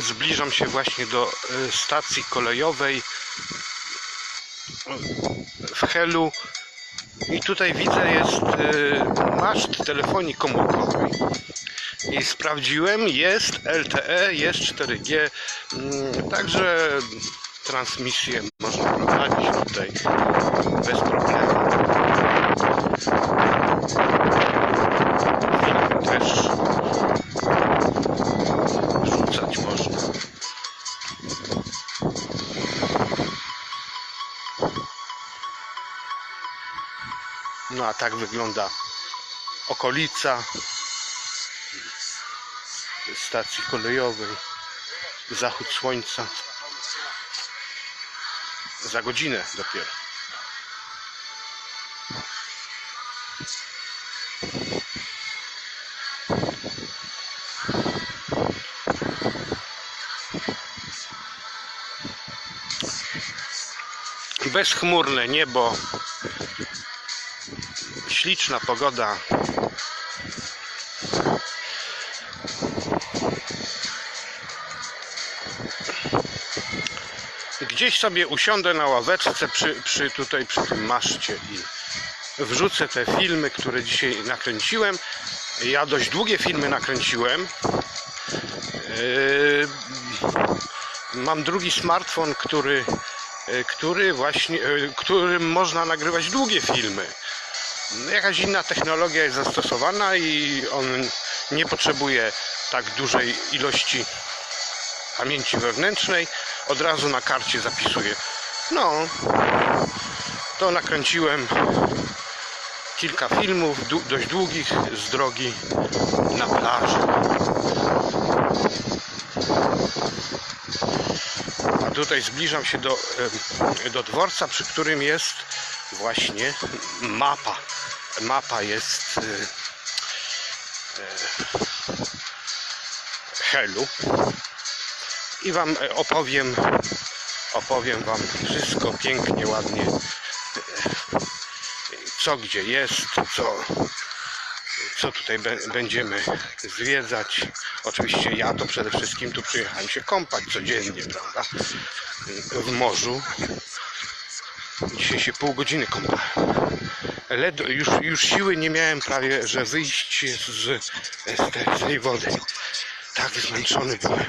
Zbliżam się właśnie do e, stacji kolejowej w Helu i tutaj widzę jest e, maszt telefonii komórkowej. I sprawdziłem, jest LTE, jest 4G, mm, także transmisję można prowadzić tutaj bez problemu. No a tak wygląda okolica stacji kolejowej. Zachód słońca. Za godzinę dopiero. Bezchmurne niebo. Śliczna pogoda. Gdzieś sobie usiądę na ławeczce przy, przy tutaj przy tym maszcie i wrzucę te filmy, które dzisiaj nakręciłem. Ja dość długie filmy nakręciłem. Yy, mam drugi smartfon, który, yy, który właśnie, yy, którym można nagrywać długie filmy. Jakaś inna technologia jest zastosowana i on nie potrzebuje tak dużej ilości pamięci wewnętrznej. Od razu na karcie zapisuję. No, to nakręciłem kilka filmów, dość długich, z drogi na plaży. A tutaj zbliżam się do, do dworca, przy którym jest właśnie mapa. Mapa jest e, e, Helu i wam e, opowiem opowiem wam wszystko pięknie, ładnie co gdzie jest, co co tutaj będziemy zwiedzać. Oczywiście ja to przede wszystkim tu przyjechałem się kąpać codziennie, prawda? W morzu. Dzisiaj się pół godziny kąpałem. Led, już, już siły nie miałem prawie, że wyjść z, z, z tej wody. Tak zmęczony byłem.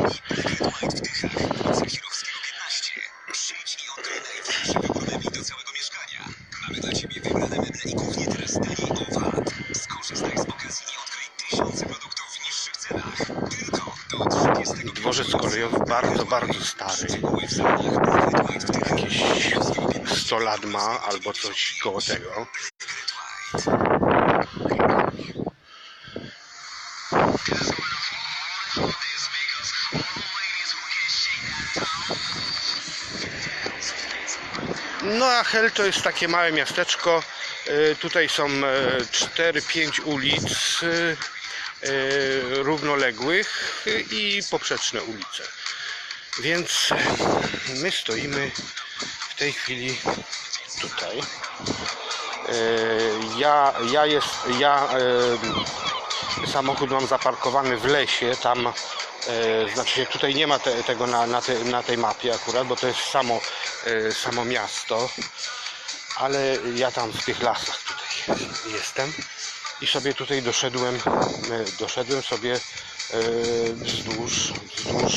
Przyjdź i oddaj najwyższe wybrane do całego mieszkania. Mamy dla Ciebie wybrane meble i kuchnię teraz taniej o VAT. Skorzystaj z okazji i odkryj tysiące produktów w niższych cenach. Tylko do 30 Dworzec kolejowy bardzo, bardzo stary. Jakieś 100 lat ma albo coś koło tego. No a Hel to jest takie małe miasteczko. E, Tutaj są 4-5 ulic e, e, równoległych i poprzeczne ulice. Więc e, my stoimy w tej chwili tutaj. E, Ja, ja jest, ja e, samochód mam zaparkowany w lesie, tam e, znaczy tutaj nie ma te, tego na, na, te, na tej mapie akurat, bo to jest samo, samo miasto, ale ja tam w tych lasach tutaj jestem i sobie tutaj doszedłem, doszedłem sobie wzdłuż, wzdłuż,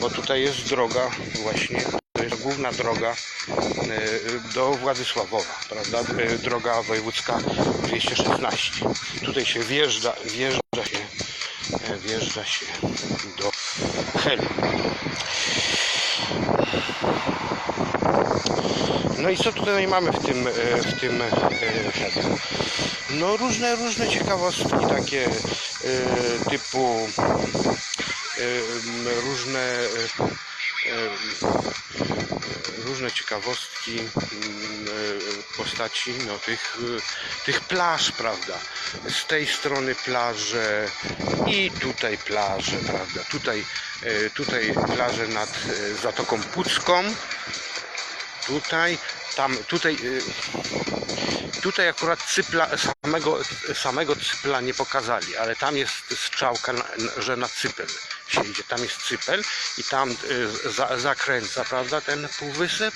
bo tutaj jest droga właśnie, jest główna droga e, do Władysławowa, prawda, E, droga wojewódzka 216. Tutaj się wjeżdża, wjeżdża się, e, wjeżdża się do Helu. No i co tutaj mamy w tym, e, w tym e, Helu? No różne, różne ciekawostki takie typu różne różne ciekawostki e, postaci no, tych, e, tych plaż, prawda? Z tej strony plaże i tutaj plaże, prawda? Tutaj, e, tutaj plaże nad e, Zatoką Pucką tutaj, tam, tutaj, Tutaj akurat cypla, samego, samego cypla nie pokazali, ale tam jest strzałka, że na cypel się idzie. Tam jest cypel i tam y, za, zakręca, prawda, ten półwysep.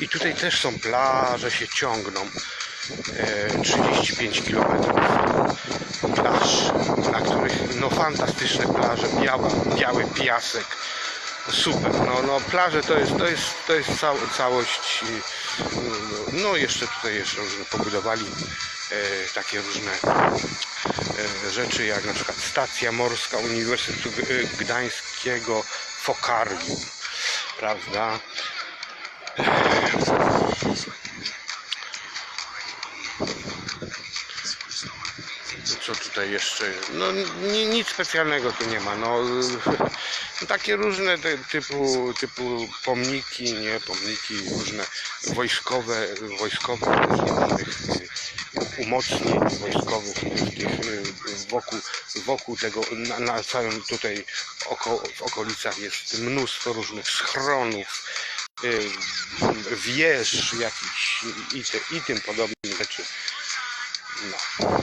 I tutaj też są plaże, się ciągną. E, 35 km plaż, na których no fantastyczne plaże, biała, biały piasek. Super, no, no plaże to jest, to jest, to jest cał, całość. y, No jeszcze tutaj jeszcze różne pobudowali e, takie różne e, rzeczy jak na przykład stacja morska Uniwersytetu G- Gdańskiego Fokarium, prawda? Co tutaj jeszcze? No ni, nic specjalnego tu nie ma. No, takie różne typu, typu pomniki, nie pomniki, różne wojskowe, wojskowe umocnień wojskowych tych y, wokół, wokół tego, na, na całym tutaj oko, w okolicach jest mnóstwo różnych schronów, y, wież jakichś i, i tym podobnych rzeczy. No.